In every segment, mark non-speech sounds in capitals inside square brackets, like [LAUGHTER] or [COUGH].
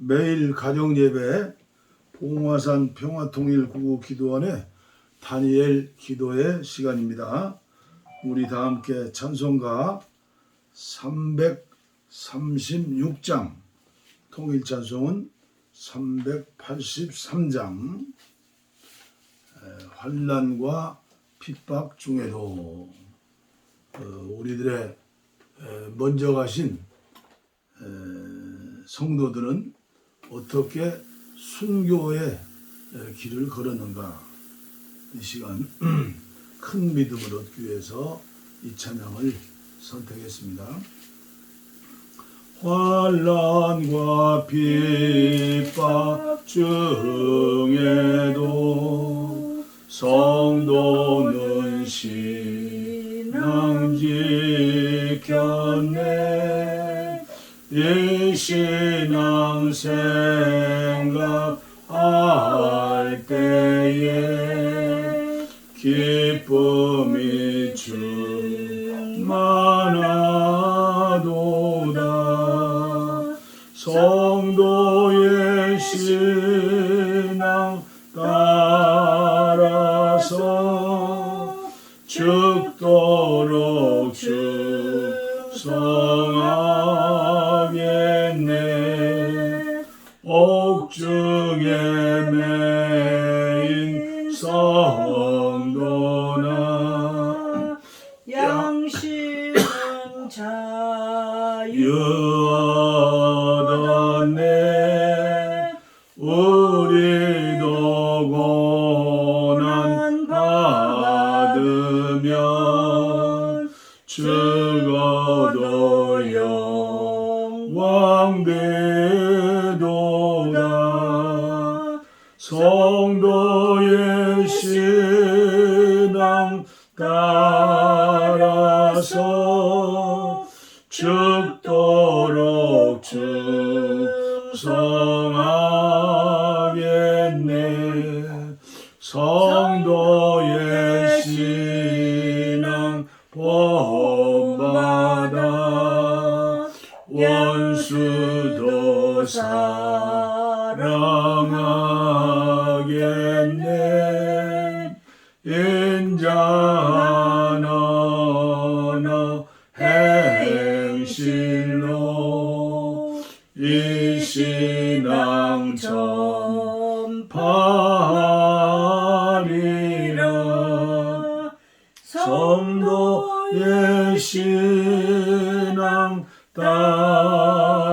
매일 가정 예배 봉화산 평화통일구호 기도원의 다니엘 기도의 시간입니다. 우리 다 함께 찬송가 336장 통일 찬송은 383장 환란과 핍박 중에도 어, 우리들의 에, 먼저 가신 에, 성도들은 어떻게 순교의 에, 길을 걸었는가 이 시간 [CLEARS THROAT] 큰 믿음을 얻기 위해서 이 찬양을 선택했습니다. 환란과 핍박 중에도 성도는 신앙 지켰네 이 신앙 생각할 때에 기쁨이 충만하도다. 성도의 신앙 따라서 죽도록 축성하 Joe. 따라서 죽도록 축성하겠네. 성도의 신앙 본받아 원수도 사랑하겠네 전파리라 성도의 신앙 따라서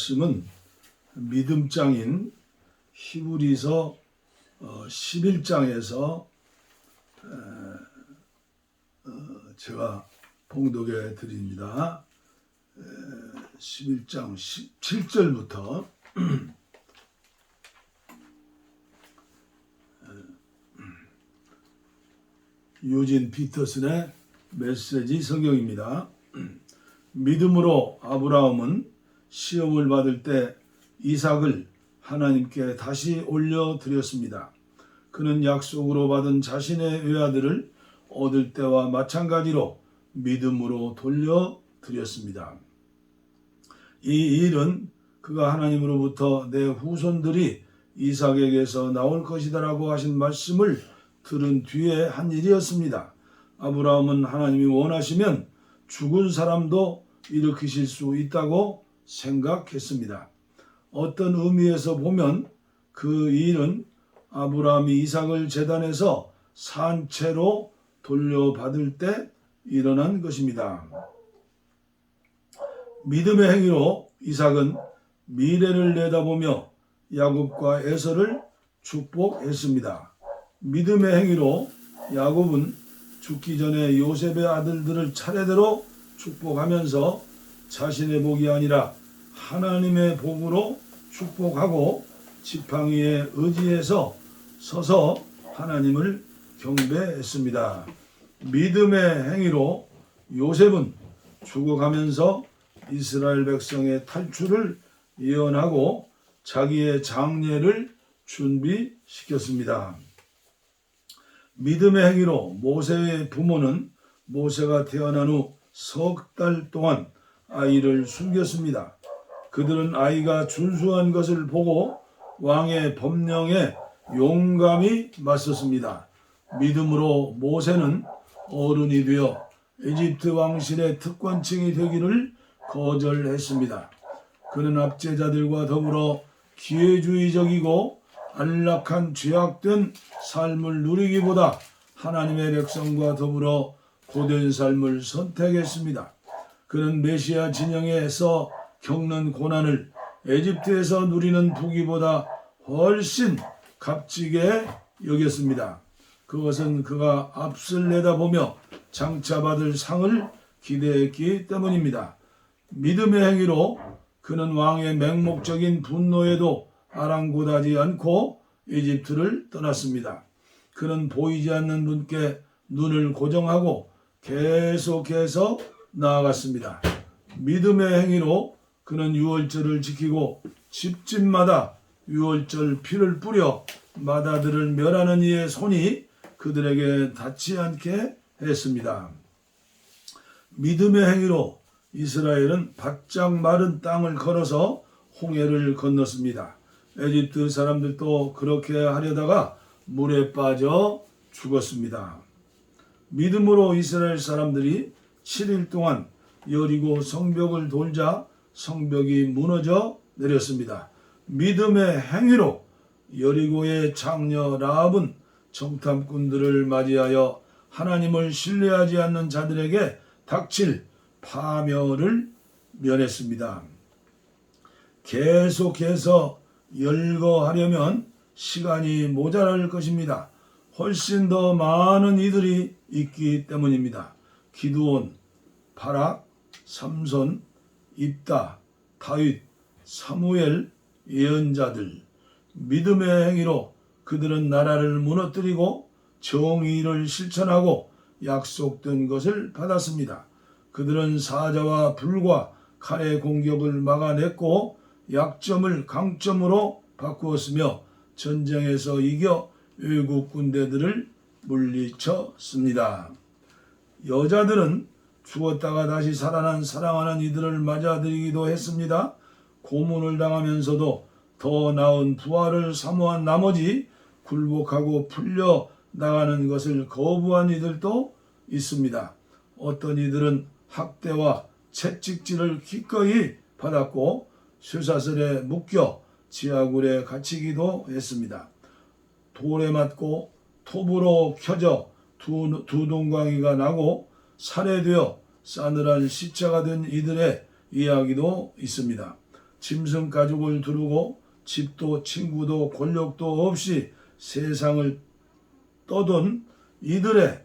말씀은 믿음장인 히브리서 어, 11장에서 제가 봉독해 드립니다. 11장 17절부터 유진 피터슨의 메시지 성경입니다. 믿음으로 아브라함은 시험을 받을 때 이삭을 하나님께 다시 올려드렸습니다. 그는 약속으로 받은 자신의 외아들을 얻을 때와 마찬가지로 믿음으로 돌려드렸습니다. 이 일은 그가 하나님으로부터 내 후손들이 이삭에게서 나올 것이다라고 하신 말씀을 들은 뒤에 한 일이었습니다. 아브라함은 하나님이 원하시면 죽은 사람도 일으키실 수 있다고 생각했습니다. 어떤 의미에서 보면 그 일은 아브라함이 이삭을 재단에서 산채로 돌려받을 때 일어난 것입니다. 믿음의 행위로 이삭은 미래를 내다보며 야곱과 에서를 축복했습니다. 믿음의 행위로 야곱은 죽기 전에 요셉의 아들들을 차례대로 축복하면서 자신의 복이 아니라 하나님의 복으로 축복하고 지팡이에 의지해서 서서 하나님을 경배했습니다. 믿음의 행위로 요셉은 죽어가면서 이스라엘 백성의 탈출을 예언하고 자기의 장례를 준비시켰습니다. 믿음의 행위로 모세의 부모는 모세가 태어난 후 석 달 동안 아이를 숨겼습니다. 그들은 아이가 준수한 것을 보고 왕의 법령에 용감히 맞섰습니다. 믿음으로 모세는 어른이 되어 에집트 왕실의 특권층이 되기를 거절했습니다. 그는 압제자들과 더불어 기회주의적이고 안락한 죄악된 삶을 누리기보다 하나님의 백성과 더불어 고된 삶을 선택했습니다. 그는 메시아 진영에서 겪는 고난을 에집트에서 누리는 부귀보다 훨씬 값지게 여겼습니다. 그것은 그가 앞을 내다보며 장차 받을 상을 기대했기 때문입니다. 믿음의 행위로 그는 왕의 맹목적인 분노에도 아랑곳하지 않고 이집트를 떠났습니다. 그는 보이지 않는 분께 눈을 고정하고 계속해서 나아갔습니다. 믿음의 행위로 그는 유월절을 지키고 집집마다 유월절 피를 뿌려 마다들을 멸하는 이의 손이 그들에게 닿지 않게 했습니다. 믿음의 행위로 이스라엘은 바짝 마른 땅을 걸어서 홍해를 건넜습니다. 에집트 사람들도 그렇게 하려다가 물에 빠져 죽었습니다. 믿음으로 이스라엘 사람들이 7일 동안 여리고 성벽을 돌자 성벽이 무너져 내렸습니다. 믿음의 행위로 여리고의 장녀 라합은 정탐꾼들을 맞이하여 하나님을 신뢰하지 않는 자들에게 닥칠 파멸을 면했습니다. 계속해서 열거하려면 시간이 모자랄 것입니다. 훨씬 더 많은 이들이 있기 때문입니다. 기드온, 바락, 삼손, 입다, 다윗, 사무엘, 예언자들, 믿음의 행위로 그들은 나라를 무너뜨리고 정의를 실천하고 약속된 것을 받았습니다. 그들은 사자와 불과 칼의 공격을 막아냈고 약점을 강점으로 바꾸었으며 전쟁에서 이겨 외국 군대들을 물리쳤습니다. 여자들은 죽었다가 다시 살아난 사랑하는 이들을 맞아들이기도 했습니다. 고문을 당하면서도 더 나은 부활을 사모한 나머지 굴복하고 풀려 나가는 것을 거부한 이들도 있습니다. 어떤 이들은 학대와 채찍질을 기꺼이 받았고 쇠사슬에 묶여 지하굴에 갇히기도 했습니다. 돌에 맞고 톱으로 켜져 두, 두 동광이가 나고 살해되어 싸늘한 시체가 된 이들의 이야기도 있습니다. 짐승 가죽을 두르고 집도 친구도 권력도 없이 세상을 떠돈 이들의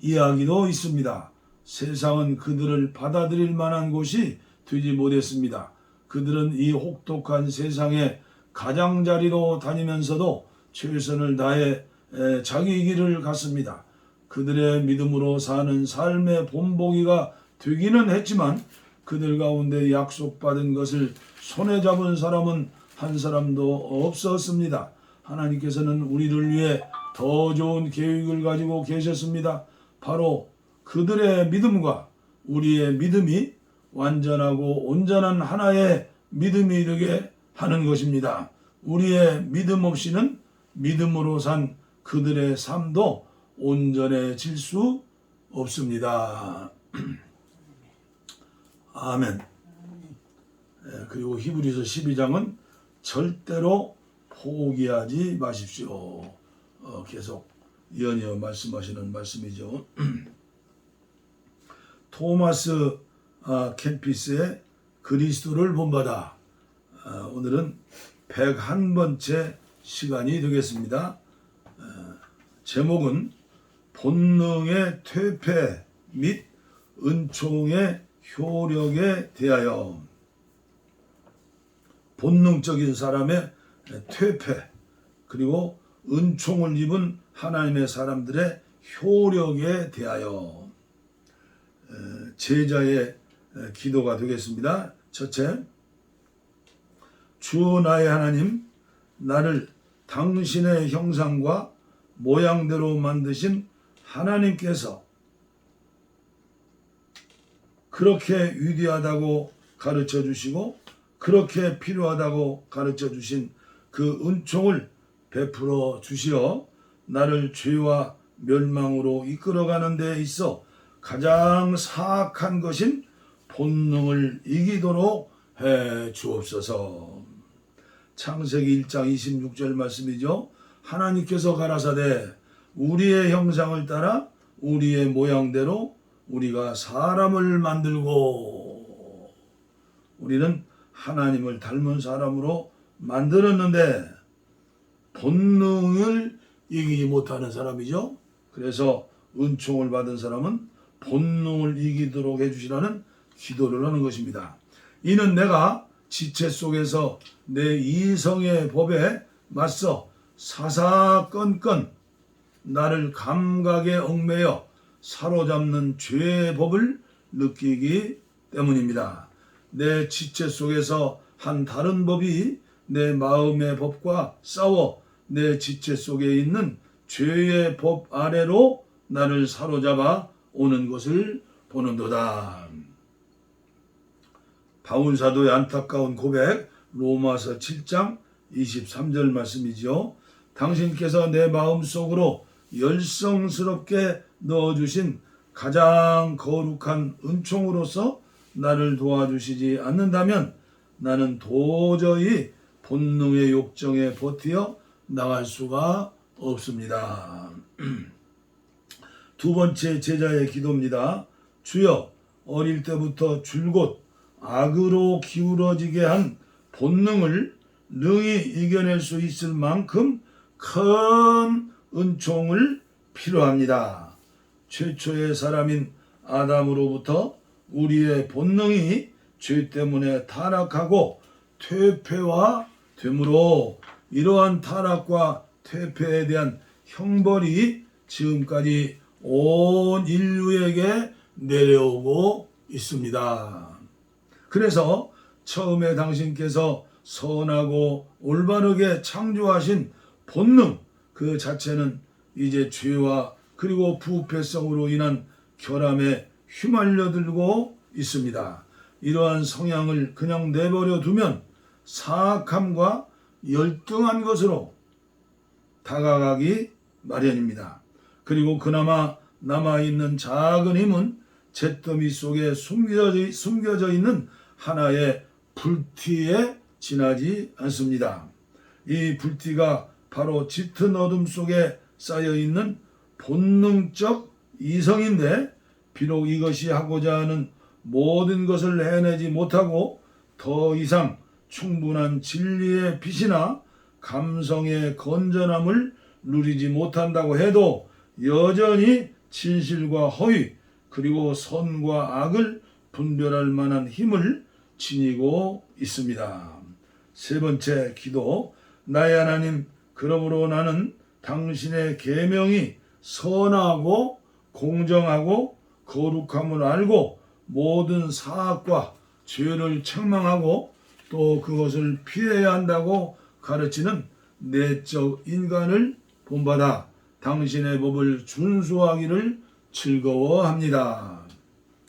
이야기도 있습니다. 세상은 그들을 받아들일 만한 곳이 되지 못했습니다. 그들은 이 혹독한 세상에 가장자리로 다니면서도 최선을 다해 에, 자기 길을 갔습니다. 그들의 믿음으로 사는 삶의 본보기가 되기는 했지만 그들 가운데 약속받은 것을 손에 잡은 사람은 한 사람도 없었습니다. 하나님께서는 우리를 위해 더 좋은 계획을 가지고 계셨습니다. 바로 그들의 믿음과 우리의 믿음이 완전하고 온전한 하나의 믿음이 되게 하는 것입니다. 우리의 믿음 없이는 믿음으로 산 그들의 삶도 온전해질 수 없습니다. [CLEARS THROAT] 아멘. 예, 그리고 히브리서 12장은 절대로 포기하지 마십시오. 어, 계속 연이어 말씀하시는 말씀이죠. [CLEARS THROAT] 토마스 아, 캠피스의 그리스도를 본받아 아, 오늘은 101번째 시간이 되겠습니다. 어, 제목은 본능의 퇴폐 및 은총의 효력에 대하여 본능적인 사람의 퇴폐 그리고 은총을 입은 하나님의 사람들의 효력에 대하여 에, 제자의 에, 기도가 되겠습니다. 첫째, 주 나의 하나님, 나를 당신의 형상과 모양대로 만드신 하나님께서 그렇게 위대하다고 가르쳐 주시고 그렇게 필요하다고 가르쳐 주신 그 은총을 베풀어 주시어 나를 죄와 멸망으로 이끌어가는 데 있어 가장 사악한 것인 본능을 이기도록 해 주옵소서. 창세기 1장 26절 말씀이죠. 하나님께서 가라사대 우리의 형상을 따라 우리의 모양대로 우리가 사람을 만들고 우리는 하나님을 닮은 사람으로 만들었는데 본능을 이기지 못하는 사람이죠. 그래서 은총을 받은 사람은 본능을 이기도록 해주시라는 기도를 하는 것입니다. 이는 내가 지체 속에서 내 이성의 법에 맞서 사사건건 나를 감각에 얽매여 사로잡는 죄의 법을 느끼기 때문입니다. 내 지체 속에서 한 다른 법이 내 마음의 법과 싸워 내 지체 속에 있는 죄의 법 아래로 나를 사로잡아 오는 것을 보는도다. 바울 사도의 안타까운 고백 로마서 7장 23절 말씀이지요. 당신께서 내 마음 속으로 열성스럽게 넣어주신 가장 거룩한 은총으로서 나를 도와주시지 않는다면 나는 도저히 본능의 욕정에 버티어 나갈 수가 없습니다. [CLEARS THROAT] 두 번째 제자의 기도입니다. 주여 어릴 때부터 줄곧 악으로 기울어지게 한 본능을 능히 이겨낼 수 있을 만큼 큰 은총을 필요합니다. 최초의 사람인 아담으로부터 우리의 본능이 죄 때문에 타락하고 퇴폐화 되므로 이러한 타락과 퇴폐에 대한 형벌이 지금까지 온 인류에게 내려오고 있습니다. 그래서 처음에 당신께서 선하고 올바르게 창조하신 본능 그 자체는 이제 죄와 그리고 부패성으로 인한 결함에 휘말려 들고 있습니다. 이러한 성향을 그냥 내버려 두면 사악함과 열등한 것으로 다가가기 마련입니다. 그리고 그나마 남아있는 작은 힘은 잿더미 속에 숨겨져 있는 하나의 불티에 지나지 않습니다. 이 불티가 바로 짙은 어둠 속에 쌓여 있는 본능적 이성인데 비록 이것이 하고자 하는 모든 것을 해내지 못하고 더 이상 충분한 진리의 빛이나 감성의 건전함을 누리지 못한다고 해도 여전히 진실과 허위 그리고 선과 악을 분별할 만한 힘을 지니고 있습니다. 세 번째 기도 나의 하나님 그러므로 나는 당신의 계명이 선하고 공정하고 거룩함을 알고 모든 사악과 죄를 책망하고 또 그것을 피해야 한다고 가르치는 내적 인간을 본받아 당신의 법을 준수하기를 즐거워합니다.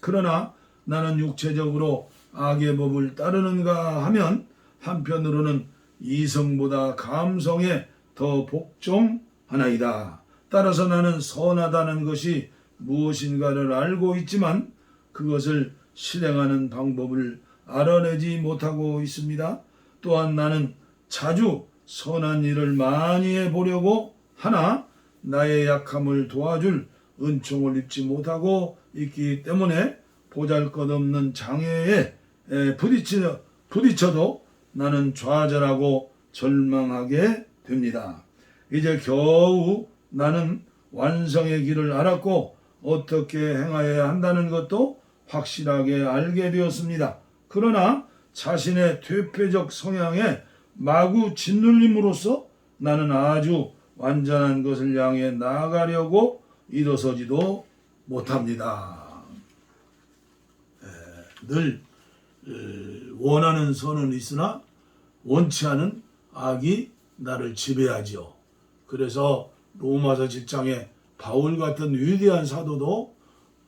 그러나 나는 육체적으로 악의 법을 따르는가 하면 한편으로는 이성보다 감성에 더 복종하나이다. 따라서 나는 선하다는 것이 무엇인가를 알고 있지만 그것을 실행하는 방법을 알아내지 못하고 있습니다. 또한 나는 자주 선한 일을 많이 해보려고 하나 나의 약함을 도와줄 은총을 입지 못하고 있기 때문에 보잘 것 없는 장애에 에, 부딪혀, 부딪혀도 나는 좌절하고 절망하게 됩니다. 이제 겨우 나는 완성의 길을 알았고 어떻게 행하여야 한다는 것도 확실하게 알게 되었습니다. 그러나 자신의 퇴폐적 성향에 마구 짓눌림으로써 나는 아주 완전한 것을 향해 나아가려고 일어서지도 못합니다. 에, 늘 에, 원하는 선은 있으나 원치 않은 악이 나를 지배하지요. 그래서 로마서 7장에 바울 같은 위대한 사도도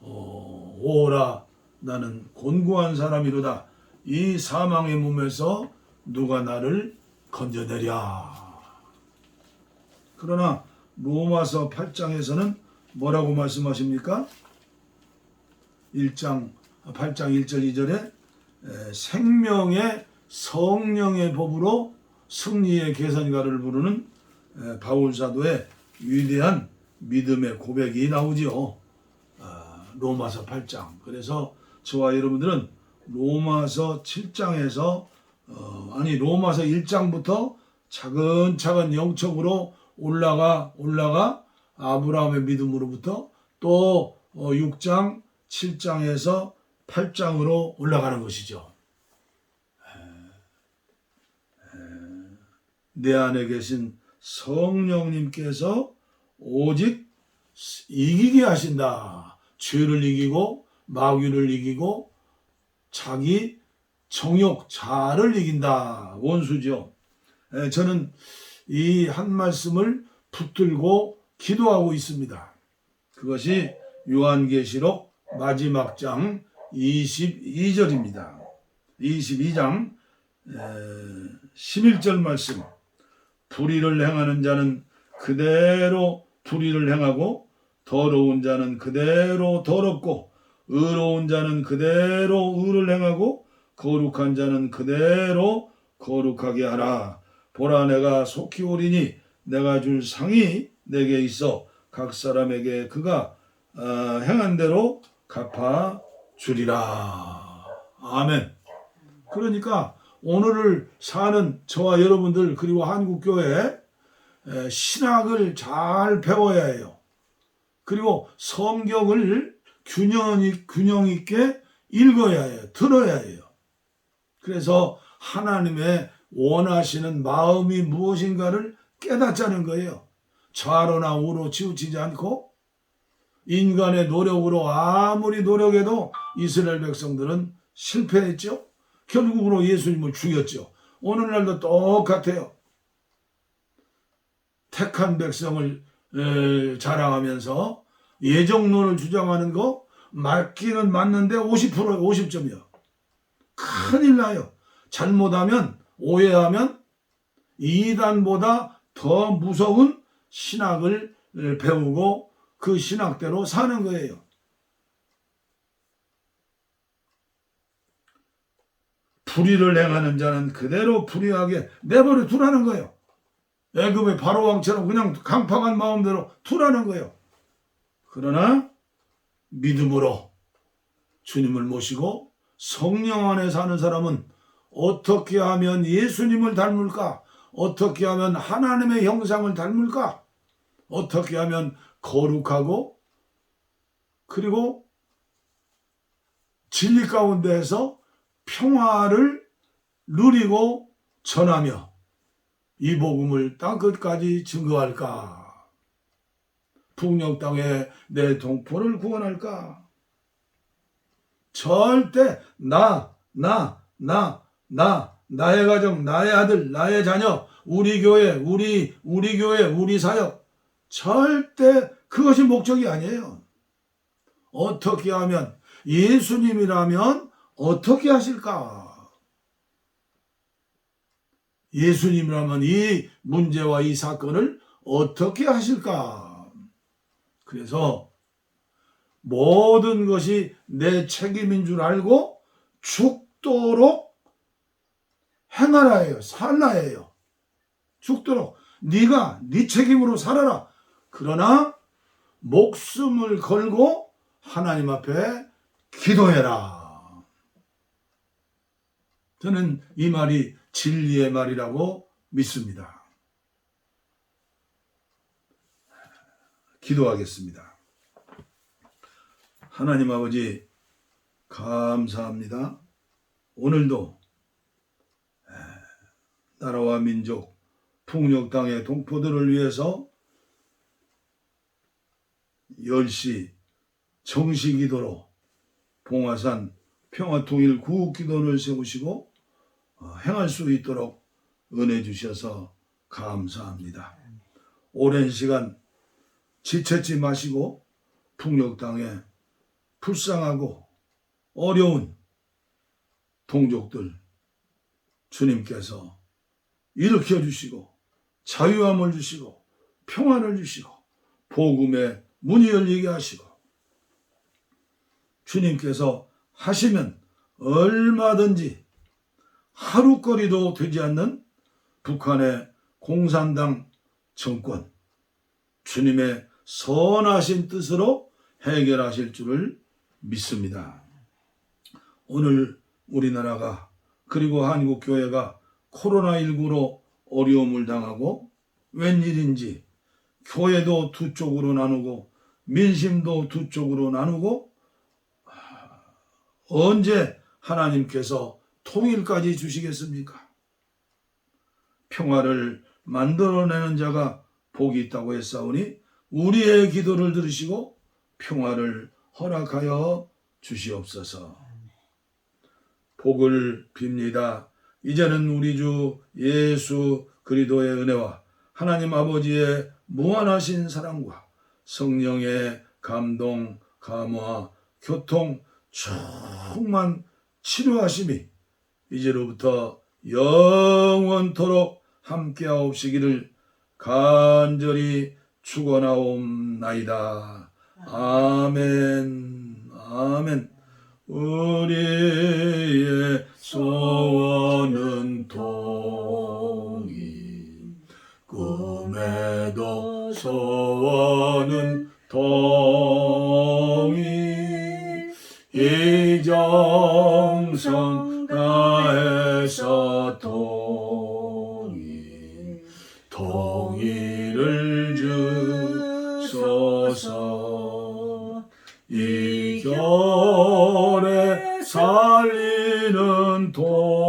어, 오라 나는 곤고한 사람이로다. 이 사망의 몸에서 누가 나를 건져내랴. 그러나 로마서 8장에서는 뭐라고 말씀하십니까? 1장 8장 1절 2절에 생명의 성령의 법으로 승리의 계산가를 부르는 에, 바울 사도의 위대한 믿음의 고백이 나오지요. 아, 로마서 8장. 그래서 저와 여러분들은 로마서 7장에서 어, 아니 로마서 1장부터 차근차근 영적으로 올라가 올라가 아브라함의 믿음으로부터 또 어, 6장 7장에서 8장으로 올라가는 것이죠. 내 안에 계신 성령님께서 오직 이기게 하신다. 죄를 이기고 마귀를 이기고 자기 정욕 자를 이긴다. 원수죠. 에, 저는 이 한 말씀을 붙들고 기도하고 있습니다. 그것이 요한계시록 마지막 장 22절입니다. 22장 11절 말씀. 불의를 행하는 자는 그대로 불의를 행하고 더러운 자는 그대로 더럽고 의로운 자는 그대로 의를 행하고 거룩한 자는 그대로 거룩하게 하라. 보라 내가 속히 오리니 내가 줄 상이 내게 있어 각 사람에게 그가 어, 행한 대로 갚아 주리라. 아멘. 그러니까 오늘을 사는 저와 여러분들 그리고 한국 교회 에, 신학을 잘 배워야 해요. 그리고 성경을 균형, 있- 균형 있게 읽어야 해요. 들어야 해요. 그래서 하나님의 원하시는 마음이 무엇인가를 깨닫자는 거예요. 좌로나 우로 치우치지 않고 인간의 노력으로 아무리 노력해도 이스라엘 백성들은 실패했죠. 결국으로 예수님을 죽였죠. 오늘날도 똑같아요. 택한 백성을 에, 자랑하면서 예정론을 주장하는 거 맞기는 맞는데 50% 50점이요. 큰일 나요. 잘못하면 오해하면 이단보다 더 무서운 신학을 배우고 그 신학대로 사는 거예요. 불의를 행하는 자는 그대로 불의하게 내버려 두라는 거예요. 애굽의 바로 왕처럼 그냥 강팍한 마음대로 두라는 거예요. 그러나 믿음으로 주님을 모시고 성령 안에 사는 사람은 어떻게 하면 예수님을 닮을까? 어떻게 하면 하나님의 형상을 닮을까? 어떻게 하면 거룩하고 그리고 진리 가운데에서 평화를 누리고 전하며 이 복음을 땅 끝까지 증거할까? 북녘 땅에 내 동포를 구원할까? 절대 나, 나, 나, 나, 나의 가정, 나의 아들, 나의 자녀, 우리 교회, 우리, 우리 교회, 우리 사역. 절대 그것이 목적이 아니에요. 어떻게 하면, 예수님이라면 어떻게 하실까? 예수님이라면 이 문제와 이 사건을 어떻게 하실까? 그래서 모든 것이 내 책임인 줄 알고 죽도록 행하라 해요. 살라 해요. 죽도록 네가 네 책임으로 살아라. 그러나 목숨을 걸고 하나님 앞에 기도해라. 저는 이 말이 진리의 말이라고 믿습니다. 기도하겠습니다. 하나님 아버지, 감사합니다. 오늘도 에, 나라와 민족, 풍력 땅의 동포들을 위해서 10시 정시 기도로 봉화산 평화통일 구국기도를 세우시고 어, 행할 수 있도록 은혜 주셔서 감사합니다. 오랜 시간 지쳤지 마시고 풍력당에 불쌍하고 어려운 동족들 주님께서 일으켜 주시고 자유함을 주시고 평안을 주시고 복음의 문이 열리게 하시고 주님께서 하시면 얼마든지 하루거리도 되지 않는 북한의 공산당 정권 주님의 선하신 뜻으로 해결하실 줄을 믿습니다. 오늘 우리나라가 그리고 한국 교회가 코로나19로 어려움을 당하고 웬일인지 교회도 두 쪽으로 나누고 민심도 두 쪽으로 나누고 아, 언제 하나님께서 통일까지 주시겠습니까? 평화를 만들어내는 자가 복이 있다고 했사오니 우리의 기도를 들으시고 평화를 허락하여 주시옵소서. 복을 빕니다. 이제는 우리 주 예수 그리도의 은혜와 하나님 아버지의 무한하신 사랑과 성령의 감동, 감화, 교통, 충만 치료하심이 이제로부터 영원토록 함께하옵시기를 간절히 축원하옵나이다. 아멘. 아멘. 우리의 소원은 통일 꿈에도 소원은 통일 이 정성 다해서 통일 통일을 주소서. 이 겨울에 살리는 통